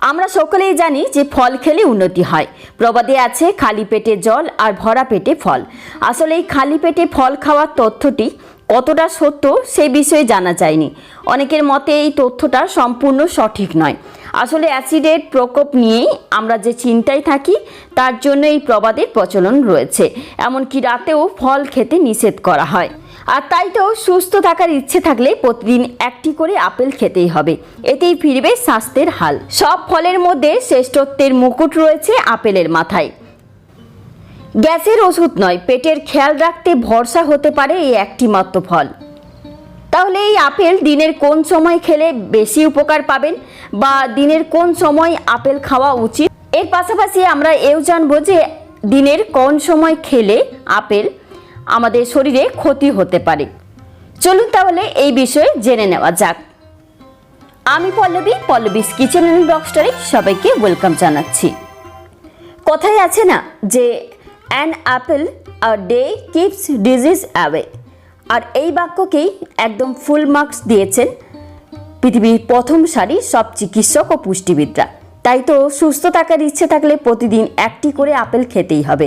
আমরা সকলেই জানি যে ফল খেলে উন্নতি হয়। প্রবাদে আছে খালি পেটে জল আর ভরা পেটে ফল। আসলে এই খালি পেটে ফল খাওয়ার তথ্যটি কতটা সত্য সে বিষয়ে জানা যায়নি। অনেকের মতে এই তথ্যটা সম্পূর্ণ সঠিক নয়। আসলে অ্যাসিডের প্রকোপ নিয়েই আমরা যে চিন্তায় থাকি, তার জন্য এই প্রবাদের প্রচলন রয়েছে। এমনকি রাতেও ফল খেতে নিষেধ করা হয়। আর তাই তো সুস্থ থাকার ইচ্ছে থাকলে প্রতিদিন একটি করে আপেল খেতেই হবে। এতেই ফিরবে স্বাস্থ্যের হাল। সব ফলের মধ্যে শ্রেষ্ঠত্বের মুকুট রয়েছে আপেলের মাথায়। গ্যাসের ওষুধ নয়, পেটের খেয়াল রাখতে ভরসা হতে পারে এই একটি মাত্র ফল। তাহলে এই আপেল দিনের কোন সময় খেলে বেশি উপকার পাবেন বা দিনের কোন সময় আপেল খাওয়া উচিত? এর পাশাপাশি আমরা এও জানব যে দিনের কোন সময় খেলে আপেল আমাদের শরীরে ক্ষতি হতে পারে। চলুন তাহলে এই বিষয়ে জেনে নেওয়া যাক। আমি পল্লবী, পল্লবীস কিচেন অ্যান্ড ব্লগস্টারে সবাইকে ওয়েলকাম জানাচ্ছি। কথাই আছে না যে an apple a day keeps disease away আর এই বাক্যকেই একদম ফুল মার্কস দিয়েছেন পৃথিবীর প্রথম সারি সব চিকিৎসক ও পুষ্টিবিদরা। তাই তো সুস্থ থাকার ইচ্ছে থাকলে প্রতিদিন একটি করে আপেল খেতেই হবে।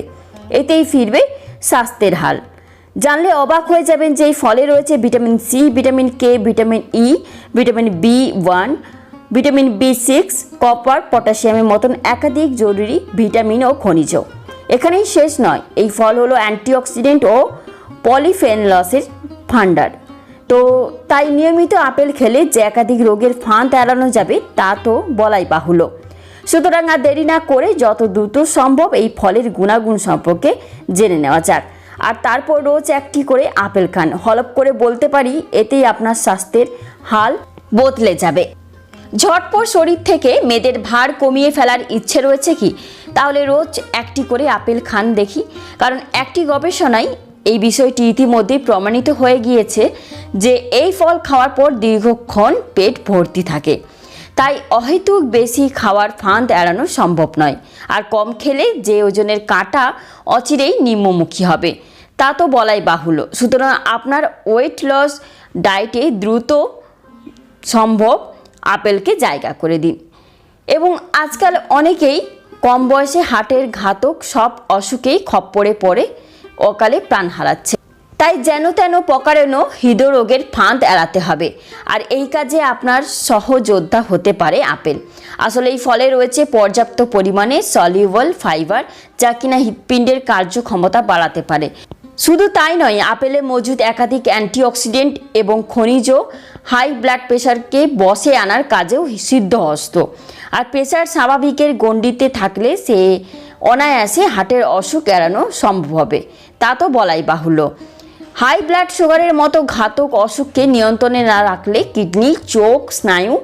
এতেই ফিরবে স্বাস্থ্যের হাল জানলে অবাক হয়ে যাবেন যে এই ফলে রয়েছে vitamin C, vitamin K, vitamin E, vitamin B one, vitamin B six, copper, পটাশিয়ামের মতন একাধিক জরুরি ভিটামিন ও খনিজ। এখানেই শেষ নয়, এই ফল হলো অ্যান্টিঅক্সিডেন্ট ও পলিফেনলসের ভাণ্ডার। তো তাই নিয়মিত আপেল খেলে যে একাধিক রোগের ফাঁদ এড়ানো যাবে তা তো বলাই বাহুল্য। সুতরাং আর দেরি না করে যত দ্রুত সম্ভব এই ফলের গুণাগুণ সম্পর্কে জেনে নেওয়া যাক। আর তারপর রোজ একটি করে আপেল খান। হলপ করে বলতে পারি, এতেই আপনার স্বাস্থ্যের হাল বদলে যাবে। ঝটপট শরীর থেকে মেয়েদের ভার কমিয়ে ফেলার ইচ্ছে রয়েছে কি? তাহলে রোজ একটি করে আপেল খান দেখি। কারণ একটি গবেষণায় এই বিষয়টি ইতিমধ্যেই প্রমাণিত হয়ে গিয়েছে যে এই ফল খাওয়ার পর দীর্ঘক্ষণ পেট ভর্তি থাকে। তাই অহেতুক বেশি খাওয়ার ফাঁদ এড়ানো সম্ভব নয়। আর কম খেলে যে ওজনের কাঁটা অচিরেই নিম্নমুখী হবে। তা তো বলাই বাহুল্য। সুতরাং আপনার ওয়েট লস ডায়েটে দ্রুত সম্ভব আপেলকে জায়গা করে দিন। এবং আজকাল অনেকেই কম বয়সে হার্টের ঘাতক সব অসুখেই খপ্পরে পড়ে, অকালে প্রাণ হারাচ্ছে। তাই যেন তেন প্রকারেণ হৃদরোগের ফাঁদ এড়াতে হবে। আর এই কাজে আপনার সহযোদ্ধা হতে পারে আপেল। আসলে এই ফলে রয়েছে পর্যাপ্ত পরিমাণে সলিউবল ফাইবার, যা কিনা হৃৎপিণ্ডের কার্যক্ষমতা বাড়াতে পারে। শুধু তাই নয়, আপেলে মজুদ একাধিক অ্যান্টিঅক্সিডেন্ট এবং খনিজ হাই ব্লাড প্রেশারকে বসে আনার কাজেও সিদ্ধ সিদ্ধহস্ত। আর প্রেশার স্বাভাবিকের গণ্ডিতে থাকলে সে অনায়াসে হার্টের অসুখ এড়ানো সম্ভব হবে। তা তো বলাই বাহুল্য। হাই ব্লাড সুগারের মতো ঘাতক অসুখকে নিয়ন্ত্রণে না রাখলে কিডনি, চোখ, স্নায়ু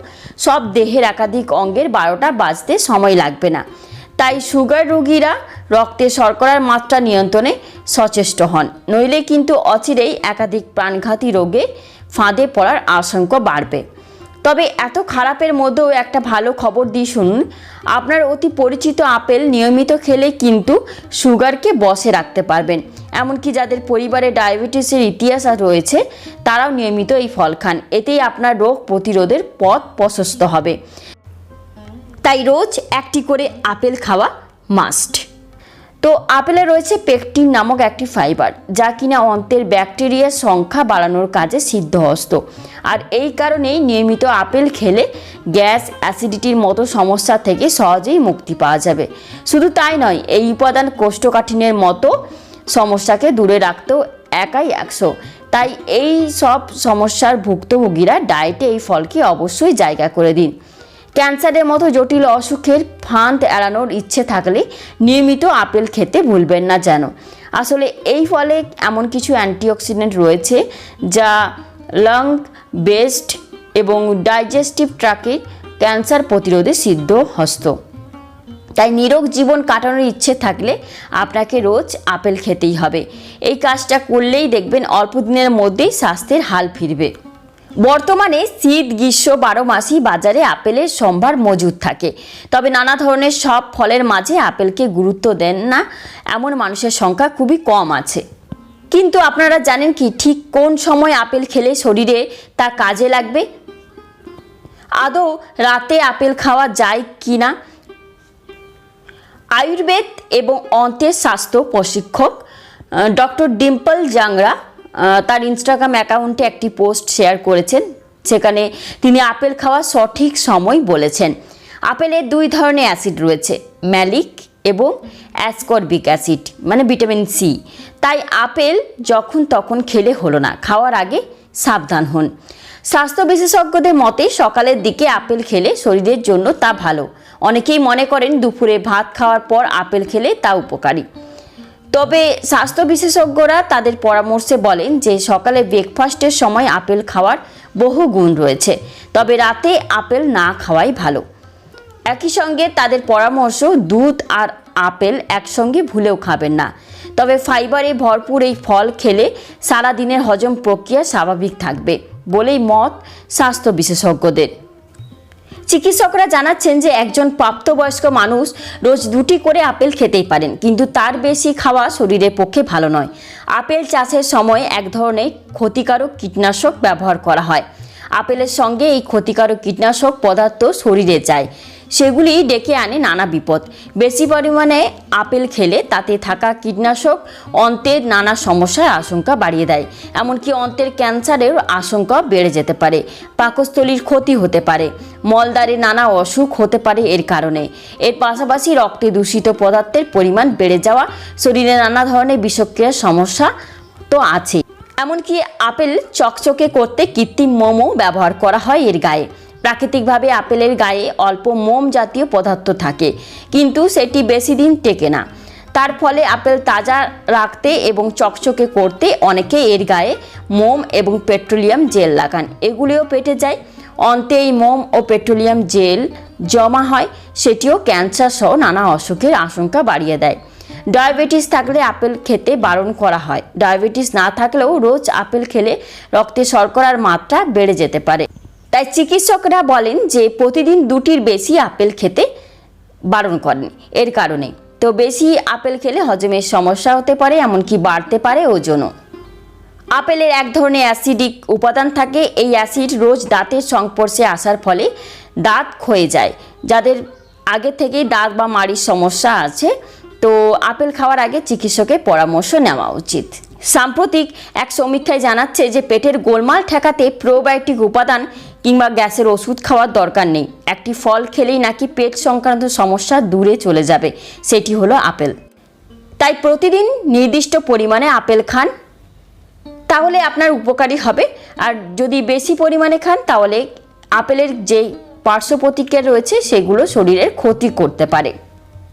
সব দেহের একাধিক অঙ্গের বারোটা বাজতে সময় লাগবে না। তাই সুগার রোগীরা রক্তে শর্করার মাত্রা নিয়ন্ত্রণে সচেষ্ট হন। নইলে কিন্তু অচিরেই একাধিক প্রাণঘাতী রোগে ফাঁদে পড়ার আশঙ্কা বাড়বে। তবে এত খারাপের মধ্যেও একটা ভালো খবর দিয়ে শুনুন। আপনার অতি পরিচিত আপেল নিয়মিত খেলে কিন্তু সুগারকে বসে রাখতে পারবেন। এমনকি যাদের পরিবারে ডায়াবেটিসের ইতিহাস রয়েছে, তারাও নিয়মিত এই ফল খান। এতেই আপনার রোগ প্রতিরোধের পথ প্রশস্ত হবে। তাই রোজ একটি করে আপেল খাওয়া মাস্ট। আপেলে রয়েছে পেকটিন নামক একটি ফাইবার, যা কিনা অন্তের ব্যাকটেরিয়ার সংখ্যা বাড়ানোর কাজে সিদ্ধহস্ত। আর এই কারণেই নিয়মিত আপেল খেলে গ্যাস অ্যাসিডিটির মতো সমস্যা থেকে সহজেই মুক্তি পাওয়া যাবে। শুধু তাই নয়, এই উপাদান কোষ্ঠকাঠিন্যের মতো সমস্যাকে দূরে রাখতেও একাই একশো। তাই এই সব সমস্যার ভুক্তভোগীরা ডায়েটে এই ফলকে অবশ্যই জায়গা করে দিন। ক্যান্সারের মতো জটিল অসুখের ফাঁদ এড়ানোর ইচ্ছে থাকলে নিয়মিত আপেল খেতে ভুলবেন না যেন। আসলে এই ফলে এমন কিছু অ্যান্টিঅক্সিডেন্ট রয়েছে যা লং বেস্ট এবং ডাইজেস্টিভ ট্রাকে ক্যান্সার প্রতিরোধে সিদ্ধ হস্ত। তাই নিরোগ জীবন কাটানোর ইচ্ছে থাকলে আপনাকে রোজ আপেল খেতেই হবে। এই কাজটা করলেই দেখবেন অল্প দিনের মধ্যেই স্বাস্থ্যের হাল ফিরবে। বর্তমানে শীত, গ্রীষ্ম বারো মাসই বাজারে আপেলের সম্ভার মজুদ থাকে। তবে নানা ধরনের সব ফলের মাঝে আপেলকে গুরুত্ব দেন না, এমন মানুষের সংখ্যা খুবই কম আছে। কিন্তু আপনারা জানেন কি, ঠিক কোন সময় আপেল খেলে শরীরে তা কাজে লাগবে? আদৌ রাতে আপেল খাওয়া যায় কি না আয়ুর্বেদ এবং অন্তের স্বাস্থ্য প্রশিক্ষক ডক্টর ডিম্পল জাংরা তার ইনস্টাগ্রাম অ্যাকাউন্টে একটি পোস্ট শেয়ার করেছেন। সেখানে তিনি আপেল খাওয়ার সঠিক সময় বলেছেন। আপেলের দুই ধরনের অ্যাসিড রয়েছে ম্যালিক এবং অ্যাসকর্বিক অ্যাসিড মানে ভিটামিন সি তাই আপেল যখন তখন খেলে হলো না, খাওয়ার আগে সাবধান হন। স্বাস্থ্য বিশেষজ্ঞদের মতে সকালের দিকে আপেল খেলে শরীরের জন্য তা ভালো। অনেকেই মনে করেন দুপুরে ভাত খাওয়ার পর আপেল খেলে তা উপকারী। তবে স্বাস্থ্য বিশেষজ্ঞরা তাদের পরামর্শে বলেন যে সকালে ব্রেকফাস্টের সময় আপেল খাওয়ার বহু গুণ রয়েছে, তবে রাতে আপেল না খাওয়াই ভালো। একই সঙ্গে তাদের পরামর্শ দুধ আর আপেল একসঙ্গে ভুলেও খাবেন না। তবে ফাইবারে ভরপুর এই ফল খেলে সারা দিনের হজম প্রক্রিয়া স্বাভাবিক থাকবে বলেই মত স্বাস্থ্য বিশেষজ্ঞদের। চিকিৎসকরা জানাচ্ছেন যে একজন প্রাপ্তবয়স্ক মানুষ রোজ দুটি করে আপেল খেতেই পারেন, কিন্তু তার বেশি খাওয়া শরীরের পক্ষে ভালো নয়। আপেল চাষের সময় এক ধরনের ক্ষতিকারক কীটনাশক ব্যবহার করা হয়। আপেলের সঙ্গে এই ক্ষতিকারক কীটনাশক পদার্থ শরীরে যায়। সেগুলি ডেকে আনে নানা বিপদ। বেশি পরিমাণে আপেল খেলে তাতে থাকা কীটনাশক অন্তের নানা সমস্যার আশঙ্কা বাড়িয়ে দেয়। এমনকি অন্তের ক্যান্সারের আশঙ্কা বেড়ে যেতে পারে। পাকস্থলীর ক্ষতি হতে পারে। মলদারে নানা অসুখ হতে পারে এর কারণে। এর পাশাপাশি রক্তে দূষিত পদার্থের পরিমাণ বেড়ে যাওয়া, শরীরে নানা ধরনের বিষক্রিয়ার সমস্যা তো আছেই। এমনকি আপেল চকচকে করতে কৃত্রিম মোমও ব্যবহার করা হয় এর গায়ে। প্রাকৃতিকভাবে আপেলের গায়ে অল্প মোম জাতীয় পদার্থ থাকে, কিন্তু সেটি বেশি দিন টেকে না। তার ফলে আপেল তাজা রাখতে এবং চকচকে করতে অনেকে এর গায়ে মোম এবং পেট্রোলিয়াম জেল লাগান। এগুলিও পেটে যায়। অন্তে এই মোম ও পেট্রোলিয়াম জেল জমা হয়, সেটিও ক্যান্সার সহ নানা অসুখের আশঙ্কা বাড়িয়ে দেয়। ডায়াবেটিস থাকলে আপেল খেতে বারণ করা হয়। ডায়াবেটিস না থাকলেও রোজ আপেল খেলে রক্তে শর্করার মাত্রা বেড়ে যেতে পারে। তাই চিকিৎসকরা বলেন যে প্রতিদিন দুটির বেশি আপেল খেতে বারণ করেন। এর কারণে। তো বেশি আপেল খেলে হজমের সমস্যা হতে পারে, এমনকি বাড়তে পারে ওজনও। আপেলের এক ধরনের অ্যাসিডিক উপাদান থাকে। এই অ্যাসিড রোজ দাঁতের সংস্পর্শে আসার ফলে দাঁত ক্ষয়ে যায়। যাদের আগে থেকেই দাঁত বা মাড়ির সমস্যা আছে, তো আপেল খাওয়ার আগে চিকিৎসকের পরামর্শ নেওয়া উচিত। সাম্প্রতিক এক সমীক্ষায় জানাচ্ছে যে পেটের গোলমাল ঠেকাতে প্রোবায়োটিক উপাদান কিংবা গ্যাসের ওষুধ খাওয়ার দরকার নেই। একটি ফল খেলেই নাকি পেট সংক্রান্ত সমস্যা দূরে চলে যাবে। সেটি হলো আপেল। তাই প্রতিদিন নির্দিষ্ট পরিমাণে আপেল খান। তাহলে আপনার উপকারী হবে। আর যদি বেশি পরিমাণে খান, তাহলে আপেলের যে পার্শ্ব প্রতিক্রিয়া রয়েছে, সেগুলো শরীরের ক্ষতি করতে পারে।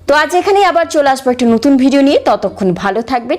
তো আজ এখানেই আবার চলে আসব একটা নতুন ভিডিও নিয়ে। ততক্ষণ ভালো থাকবেন।